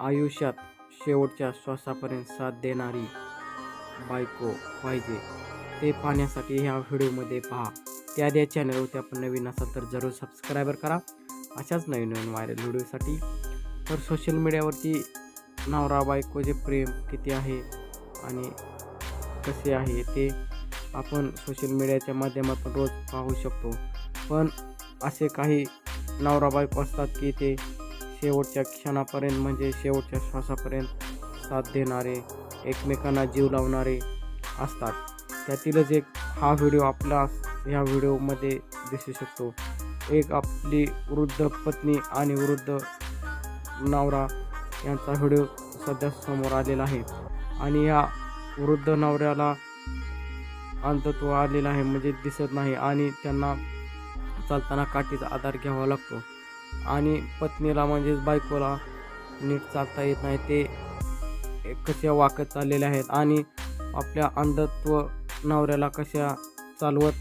आयुष्यात शेवटच्या श्वासापर्यंत साथ देणारी बायको पाहिजे. ते पाहण्यासाठी ह्या व्हिडिओमध्ये पहा. त्या या चॅनलवरती आपण नवीन असाल तर जरूर सबस्क्राईबर करा. अशाच नवीन नवीन व्हायरल व्हिडिओसाठी. तर सोशल मीडियावरती नवरा बायकोचे प्रेम किती आहे आणि कसे आहे ते आपण सोशल मीडियाच्या माध्यमातून रोज पाहू शकतो. पण असे काही नवरा बायको असतात की ते शेवटच्या क्षणापर्यंत म्हणजे शेवटच्या श्वासापर्यंत साथ देणारे एकमेकांना जीव लावणारे असतात. त्यातीलच एक हा व्हिडिओ आपला ह्या व्हिडिओमध्ये दिसू शकतो. एक आपली वृद्ध पत्नी आणि वृद्ध नवरा यांचा व्हिडिओ सध्या समोर आलेला आहे. आणि या वृद्ध नवऱ्याला अंधत्व आलेलं आहे म्हणजे दिसत नाही आणि त्यांना चालताना काठीचा आधार घ्यावा लागतो. आणि पत्नीला म्हणजेच बायकोला नीट चालता येत नाही. ते कशा वाकत चाललेले आहेत आणि आपल्या अंधत्व नवऱ्याला कशा चालवत